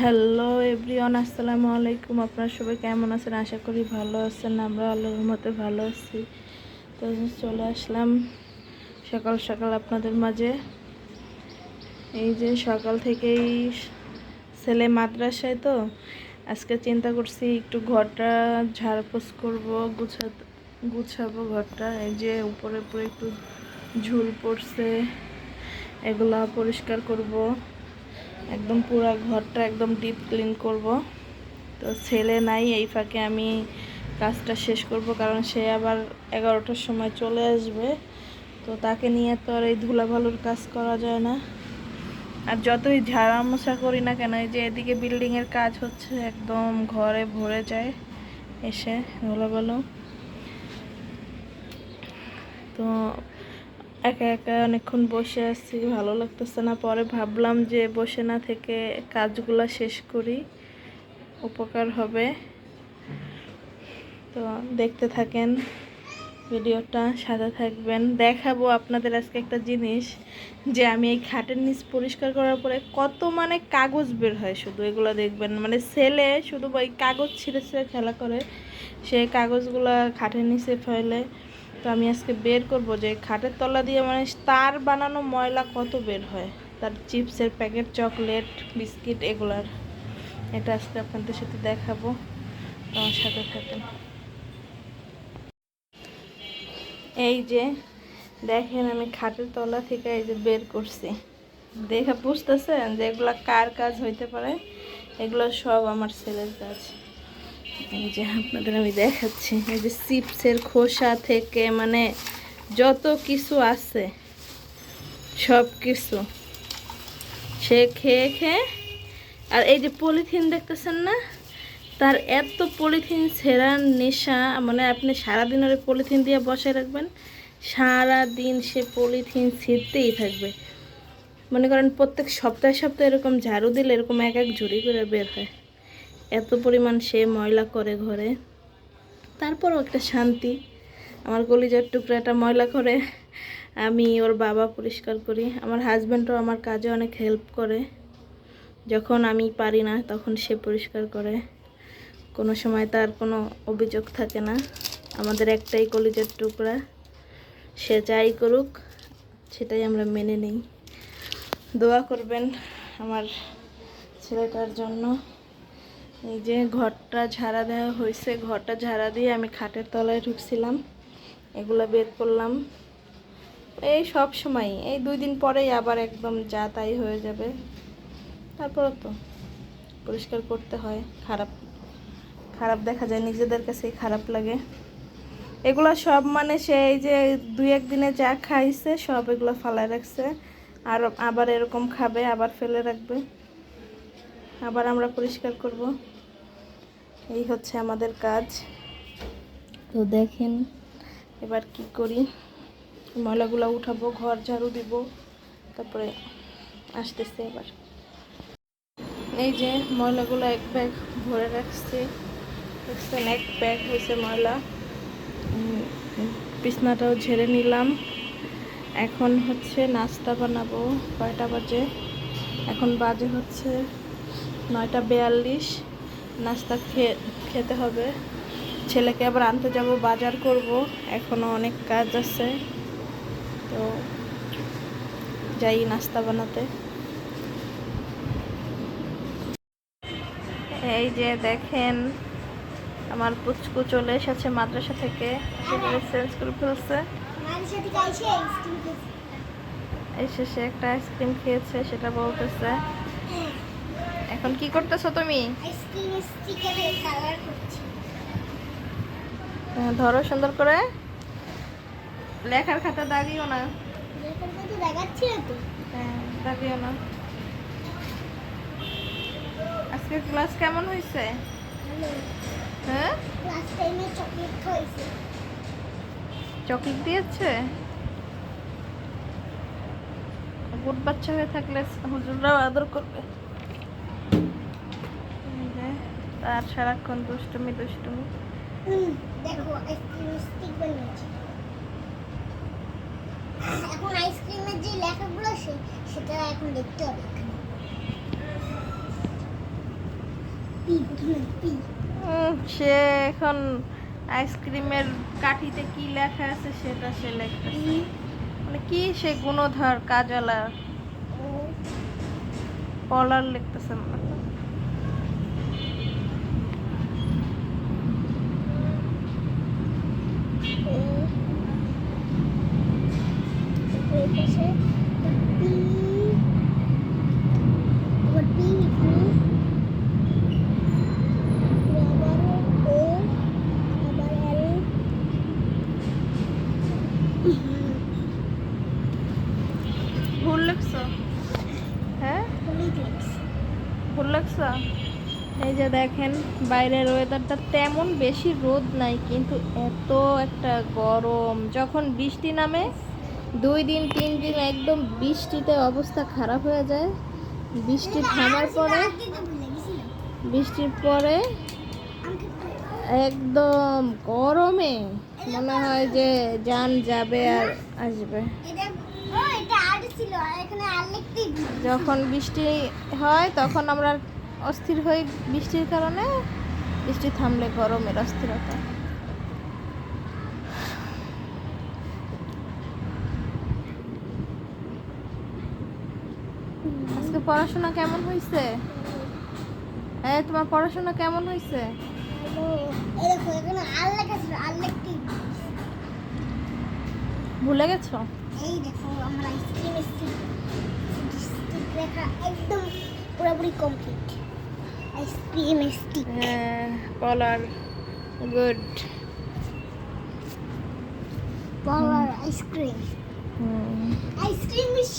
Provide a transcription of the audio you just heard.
Hello everyone আসসালামু আলাইকুম আপনারা সবাই কেমন আছেন? আশা করি ভালো আছেন। আমরা আল্লাহর মতে ভালো আছি। তো চলে আসলাম সকাল সকাল আপনাদের মাঝে। এই যে সকাল থেকেই ছেলে মাদ্রাসায় তো। আজকে চিন্তা করছি একটু ঘরটা ঝাড়পোছ করব, গুছা গুছাবো ঘরটা। এই যে উপরে উপরে একটু ঝুল পড়ছে। এগুলা পরিষ্কার করব। একদম পুরো ঘরটা একদম ডিপ ক্লিন করব। তো ছেলে নাই, এই ফাঁকে আমি কাজটা শেষ করব, কারণ সে আবার এগারোটার সময় চলে আসবে। তো তাকে নিয়ে তো আর এই ধুলাভালুর কাজ করা যায় না। আর যতই ঝাড়া মোছা করি না কেন, এই যে এদিকে বিল্ডিংয়ের কাজ হচ্ছে, একদম ঘরে ভরে যায় এসে ধুলাবালু। তো একা একা অনেকক্ষণ বসে আছি, ভালো লাগতেছে না। পরে ভাবলাম যে বসে না থেকে কাজগুলো শেষ করি, উপকার হবে। তো দেখতে থাকেন, ভিডিওটা সাথে থাকবেন। দেখাবো আপনাদের আজকে একটা জিনিস, যে আমি এই খাটের নিচ পরিষ্কার করার পরে কত মানে কাগজ বের হয়, শুধু এগুলো দেখবেন মানে ছেলে শুধু ওই কাগজ ছিঁড়ে ছিঁড়ে খেলা করে, সে কাগজগুলো খাটের নিচে ফেলে তো আমি আজকে বের করব যে খাটের তলা দিয়ে মানে তার বানানো ময়লা কত বের হয়? তার চিপসের প্যাকেট, চকলেট, বিস্কিট এগুলার। এটা আজকে আপনাদের সাথে দেখাবো। আমার সাথে থাকেন। এই যে দেখেন আমি খাটের তলা থেকে এই যে বের করছি। দেখে বুঝতেছেন যে এগুলা কার কাজ হইতে পারে? এগুলো সব আমার ছেলের কাজ। এই যে আপনাদের আমি দেখাচ্ছি, এই যে চিপসের খোসা থেকে মানে যত কিছু আছে, সব কিছু। সে খেয়ে খেয়ে, আর এই যে পলিথিন দেখতেছেন না? তার এত পলিথিন ছেঁড়ার নেশা মানে আপনি সারাদিন ওই পলিথিন দিয়ে বসায় রাখবেন, সারাদিন সে পলিথিন ছিঁড়তেই থাকবে। মনে করেন প্রত্যেক সপ্তাহে সপ্তাহে এরকম ঝাড়ু দিলে এরকম এক এক ঝুড়ি করে বের হয়। এত পরিমাণ সে ময়লা করে ঘরে। তারপরও একটা শান্তি। আমার কলিজার টুকরাটা ময়লা করে আমি ওর বাবা পরিষ্কার করি। আমার হাজব্যান্ডও আমার কাজে অনেক হেল্প করে। যখন আমি পারি না, তখন সে পরিষ্কার করে। কোনো সময় তার কোনো অভিযোগ থাকে না। আমাদের একটাই কলিজার টুকরা। সে যাই করুক, সেটাই আমরা মেনে নিই। দোয়া করবেন আমার ছেলেটার জন্য। এই যে ঘরটা ঝাড়া দেওয়া হয়েছে, ঘরটা ঝাড়া দিয়ে আমি খাটের তলায় ঢুকছিলাম। এগুলো বের করলাম। এই সব সময়, এই দুই দিন পরেই আবার একদম যা তাই হয়ে যাবে। তারপরও তো পরিষ্কার করতে হয়, খারাপ খারাপ দেখা যায়, নিজেদের কাছেই খারাপ লাগে। এগুলো সব মানে সেই যে দুই একদিনে যা খাইছে, সব এগুলো ফালায় রাখছে। আর আবার এরকম খাবে, আবার ফেলে রাখবে। আবার আমরা পরিষ্কার করব। এই হচ্ছে আমাদের কাজ। তো দেখেন এবার কি করি? ময়লাগুলো উঠাবো, ঘর ঝাড়ু দিব, তারপরে আসতেছে এবার। এই যে ময়লাগুলো এক ব্যাগ ভরে রাখছি। দেখছেন, এক ব্যাগ হয়েছে ময়লা। বিছনাটাও ঝেড়ে নিলাম। এখন হচ্ছে নাস্তা বানাবো, কয়টা বাজে? এখন বাজে হচ্ছে নয়টা বিয়াল্লিশ। নাস্তা খেয়ে খেতে হবে। ছেলেকে আবার আনতে যাব বাজার করব। এখনও অনেক কাজ আছে। তো যাই নাস্তা বানাতে। এই যে দেখেন আমার পুচকু চলে এসেছে মাদ্রাসা থেকে। চেঞ্জ করে ফেলছে। এসে সে একটা আইসক্রিম খেয়েছে সেটা বলতেছে। এখন কি করতেছো তুমি? হ্যাঁ, ধরো সুন্দর করে। লেখার খাতা দাগিও না। হ্যাঁ দাগিও না। আজকে ক্লাস কেমন হয়েছে? হ্যাঁ? চকলেট চকলেট দিয়েছে? গুড বাচ্চা হয়ে থাকলে হুজুররাও আদর করবে এই যে, তার সারাক্ষণ দুষ্টুমি দুষ্টুমি। দেখো আইসক্রিম স্টিক বানিয়েছি। এখন আইসক্রিমের যে লেখাগুলো সে সেটা এখন দেখতে হবে সে আইসক্রিমের কাঠিতে কি লেখা আছে সেটা সে লিখতেছে। মানে কি সে গুণধর কাজলা? পলার লিখতেছে মনে হয়। এ তারপরে এই পাশে পি আবার পি লিখি তারপরে আবার ও আবার এল ভুল লিখছো হ্যাঁ ভুল লিখছো এই যে দেখেন বাইরের ওয়েদারটা তেমন বেশি রোদ নাই কিন্তু এত একটা গরম। যখন বৃষ্টি নামে দুই দিন তিন দিন একদম বৃষ্টিতে অবস্থা খারাপ হয়ে যায়। বৃষ্টি থামার পরে বৃষ্টির পরে একদম গরমে মনে হয় যে যান যাবে আর আসবে। যখন বৃষ্টি হয় তখন আমরা অস্থির হয়ে বৃষ্টির কারণে বৃষ্টি থামলে গরমের অস্থিরতা। আজকে পড়াশোনা কেমন হয়েছে হ্যাঁ তোমার পড়াশোনা কেমন হয়েছে ভুলে গেছো? এই দেখো আইসক্রিম একদম পুরোপুরি কমপ্লিট আইসক্রিম স্টিক হ্যাঁ কলার good power ice cream hmm. Ice cream is